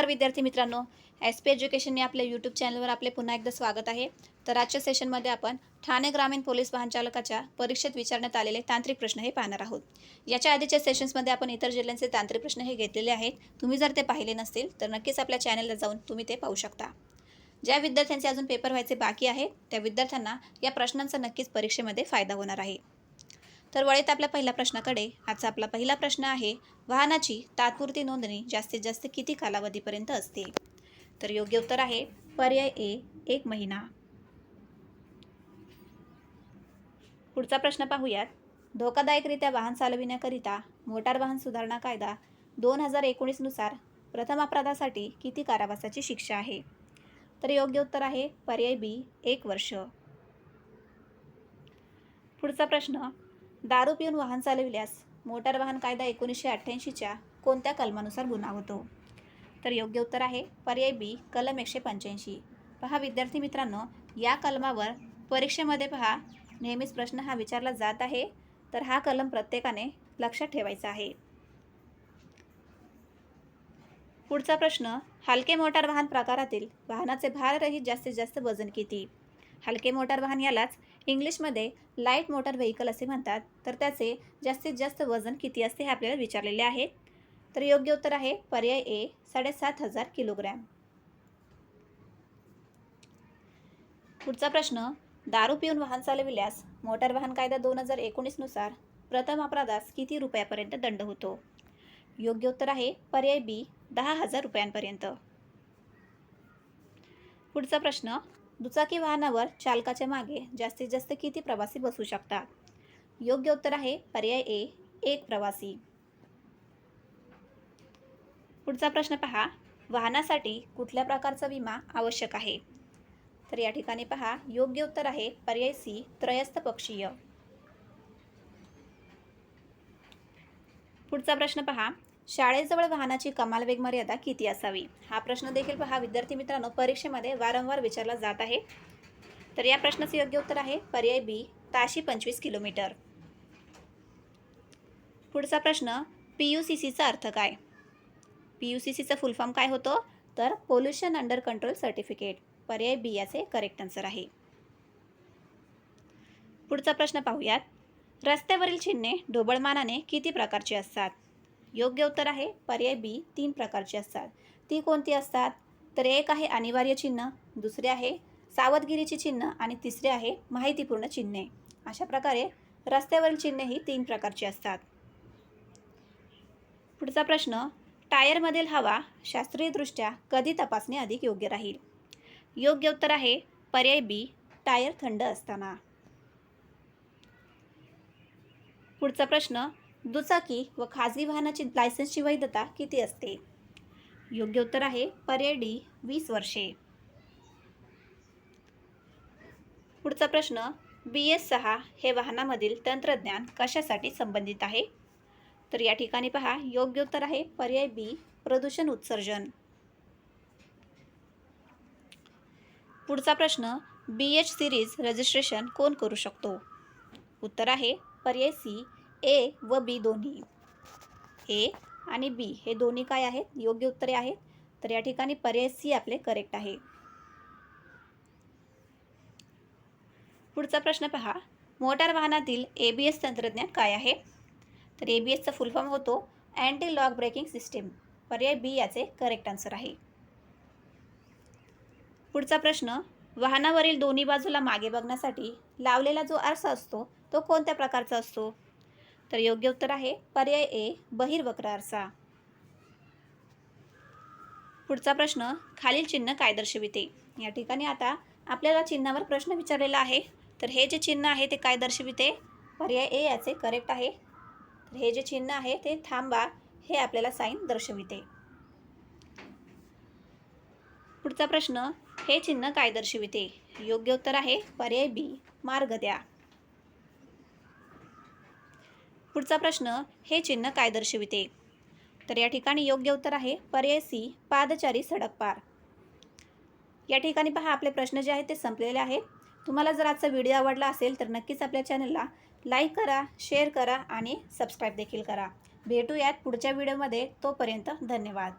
नमस्कार विद्यार्थी मित्रांनो. एस पी एज्युकेशनने आपल्या यूट्यूब चॅनलवर आपले पुन्हा एकदा स्वागत आहे. तर आजच्या सेशनमध्ये आपण ठाणे ग्रामीण पोलीस वाहन चालकाच्या परीक्षेत विचारण्यात आलेले तांत्रिक प्रश्न हे पाहणार आहोत. याच्या आधीच्या सेशन्समध्ये आपण इतर जिल्ह्यांचे तांत्रिक प्रश्न हे घेतलेले आहेत. तुम्ही जर ते पाहिले नसतील तर नक्कीच आपल्या चॅनलला जाऊन तुम्ही ते पाहू शकता. ज्या विद्यार्थ्यांचे अजून पेपर व्हायचे बाकी आहे त्या विद्यार्थ्यांना या प्रश्नांचा नक्कीच परीक्षेमध्ये फायदा होणार आहे. तर वळेत आपल्या पहिल्या प्रश्नाकडे. आजचा आपला पहिला प्रश्न आहे वाहनाची तात्पुरती नोंदणी जास्तीत जास्त किती कालावधीपर्यंत असते? तर योग्य उत्तर आहे पर्याय ए एक महिना. पुढचा प्रश्न पाहूयात. धोकादायकरित्या वाहन चालविण्याकरिता मोटार वाहन सुधारणा कायदा दोन हजार एकोणीसनुसार प्रथम अपराधासाठी किती कारावासाची शिक्षा आहे? तर योग्य उत्तर आहे पर्याय बी एक वर्ष. पुढचा प्रश्न दारू पिऊन वाहन चालविल्यास मोटार वाहन कायदा एकोणीसशे अठ्ठ्याऐंशीच्या कोणत्या कलमानुसार गुन्हा होतो तर योग्य उत्तर आहे पर्याय बी कलम एकशे पंच्याऐंशी. पहा विद्यार्थी मित्रांनो या कलमावर परीक्षेमध्ये पहा नेहमीच प्रश्न हा विचारला जात आहे. तर हा कलम प्रत्येकाने लक्षात ठेवायचा आहे. पुढचा प्रश्न हलके मोटार वाहन प्रकारातील वाहनाचे भाररहित जास्तीत जास्त वजन किती? हलके मोटार वाहन यालाच इंग्लिशमध्ये लाइट मोटार व्हेकल असे म्हणतात. तर त्याचे जास्तीत जास्त वजन किती असते हे आपल्याला विचारलेले आहे तर योग्य उत्तर आहे पर्याय ए साडेसात हजार किलोग्रॅम. पुढचा प्रश्न दारू पिऊन वाहन चालविल्यास मोटार वाहन कायदा दोन हजार एकोणीसनुसार प्रथम अपराधास किती रुपयापर्यंत दंड होतो? योग्य उत्तर आहे पर्याय बी दहा हजार रुपयांपर्यंत. पुढचा प्रश्न दुचाकी वाहनावर चालकाच्या मागे जास्तीत जास्त किती प्रवासी बसू शकतात? योग्य उत्तर आहे पर्याय ए एक प्रवासी. पुढचा प्रश्न पहा. वाहनासाठी कुठल्या प्रकारचा विमा आवश्यक आहे? तर या ठिकाणी पहा. योग्य उत्तर आहे पर्याय सी त्रयस्थ पक्षीय. पुढचा प्रश्न पहा. शाळेजवळ वाहनाची कमाल वेग मर्यादा किती असावी? हा प्रश्न देखील पहा. विद्यार्थी मित्रांनो परीक्षेमध्ये वारंवार विचारला जात आहे. तर या प्रश्नाचे योग्य उत्तर आहे पर्याय बी ताशी पंचवीस किलोमीटर. पुढचा प्रश्न पी यू सी सीचा अर्थ काय? पी यू सी सीचा फुल फॉर्म काय होतो? तर पोल्युशन अंडर कंट्रोल सर्टिफिकेट. पर्याय बी याचे करेक्ट आन्सर आहे. पुढचा प्रश्न पाहूयात. रस्त्यावरील चिन्हे ढोबळमानाने किती प्रकारची असतात? योग्य उत्तर आहे. पर्याय बी तीन प्रकारची असतात. ती कोणती असतात? तर एक आहे अनिवार्य चिन्ह दुसरे आहे सावधगिरीची चिन्ह आणि तिसरे आहे माहितीपूर्ण चिन्हे. अशा प्रकारे रस्त्यावरील चिन्हे ही तीन प्रकारची असतात. पुढचा प्रश्न टायरमधील हवा शास्त्रीयदृष्ट्या कधी तपासणे अधिक योग्य राहील? योग्य उत्तर आहे पर्याय बी टायर थंड असताना. पुढचा प्रश्न दुचाकी व खाजगी वाहनाची लायसन्सची वैधता किती असते? योग्य उत्तर आहे पर्याय डी वीस वर्षे. पुढचा प्रश्न बी एस सहा हे वाहनामधील तंत्रज्ञान कशासाठी संबंधित आहे? तर या ठिकाणी पहा योग्य उत्तर आहे पर्याय बी प्रदूषण उत्सर्जन. पुढचा प्रश्न बी एच सिरीज रजिस्ट्रेशन कोण करू शकतो? उत्तर आहे पर्याय सी ए व बी दोन्ही. ए आणि बी हे दोन्ही काय आहेत? योग्य उत्तरे आहेत. तर या ठिकाणी पर्याय सी आपले करेक्ट आहे. पुढचा प्रश्न पहा. मोटार वाहनातील ए बी एस तंत्रज्ञान काय आहे? तर ए बी एसचा फुल फॉर्म होतो अँटी लॉक ब्रेकिंग सिस्टीम पर्याय बी याचे करेक्ट आन्सर आहे. पुढचा प्रश्न. वाहनावरील दोन्ही बाजूला मागे बघण्यासाठी लावलेला जो आरसा असतो तो कोणत्या प्रकारचा असतो? तर योग्य उत्तर आहे पर्याय ए बहिर्वक्रारसा पुढचा प्रश्न खालील चिन्ह काय दर्शविते? या ठिकाणी आता आपल्याला चिन्हावर प्रश्न विचारलेला आहे. तर हे जे चिन्ह आहे ते काय दर्शविते? पर्याय ए याचे करेक्ट आहे. तर हे जे चिन्ह आहे ते थांबा हे आपल्याला साईन दर्शविते. पुढचा प्रश्न हे चिन्ह काय दर्शविते? योग्य उत्तर आहे पर्याय बी मार्ग द्या. पुढचा प्रश्न हे चिन्ह काय दर्शविते? तर या ठिकाणी योग्य उत्तर आहे पर्याय सी पादचारी सडक पार. या ठिकाणी पहा आपले प्रश्न जे आहेत ते संपलेले आहेत. तुम्हाला जर आजचा व्हिडिओ आवडला असेल तर नक्कीच आपल्या चॅनलला लाईक करा शेअर करा आणि सबस्क्राईब देखील करा. भेटूयात पुढच्या व्हिडिओमध्ये तोपर्यंत धन्यवाद.